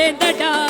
வாழ்ந்தடா வேங்கைகளோ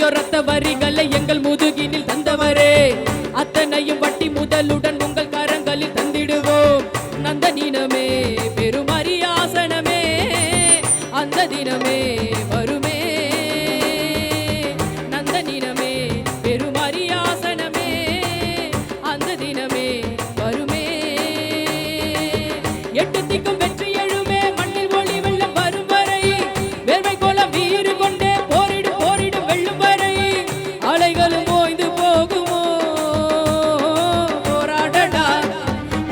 எத்தனையோ ரத்த வரிகளை எங்கள் முதுகினில் தந்தவரே. அத்தனையும் வட்டி முதலுடன் உங்கள் கரங்களில் தந்திடுவோம். நந்த நீனமே பெருமரியாசனமே அந்த தினமே வருமே. நந்த நீனமே பெருமரியாசனமே அந்த தினமே வருமே. எட்டு திக்கும் வெற்றி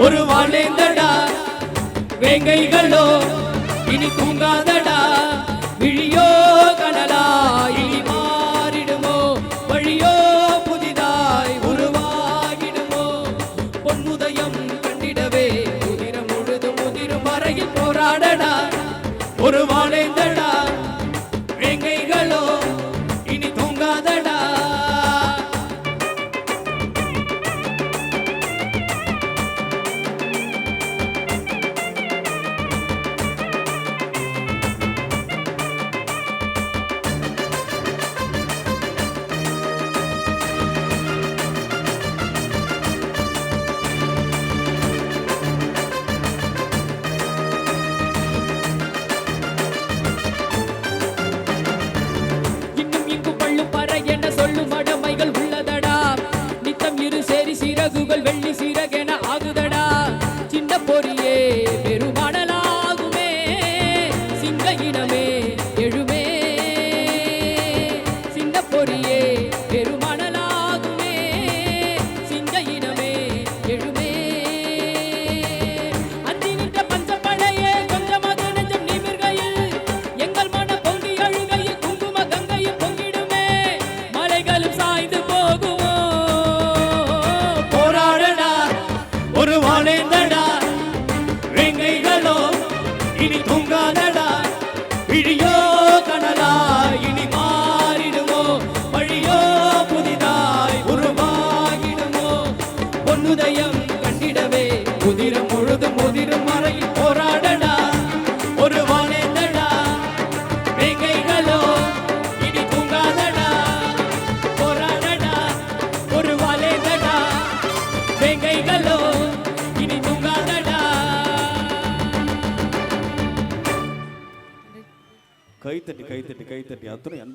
ஒரு வாழ்ந்தடா. வேங்கைகளோ இனி தூங்காதடா. விழியோ கனலா இனி மாறிடுமோ. வழியோ புதிதாய் உருவாகிடுமோ. பொன்முதயம் கண்டிடவே முதிரம் முழுதும் முதிரும் வரையில் போராடடா. ஒரு வாழ்ந்தடா. இனி தூங்காதடா. விழியோ கனலா இனி மாறிடுமோ. வழியோ புதிதாய் உருவாகிடுமோ. பொன்னுதயம் கண்டிடவே. முதிரம் முழுதும் முதிரும் கைத்தட்டி கைத்தட்டி கைத்தட்டி அத்தனை அன்பு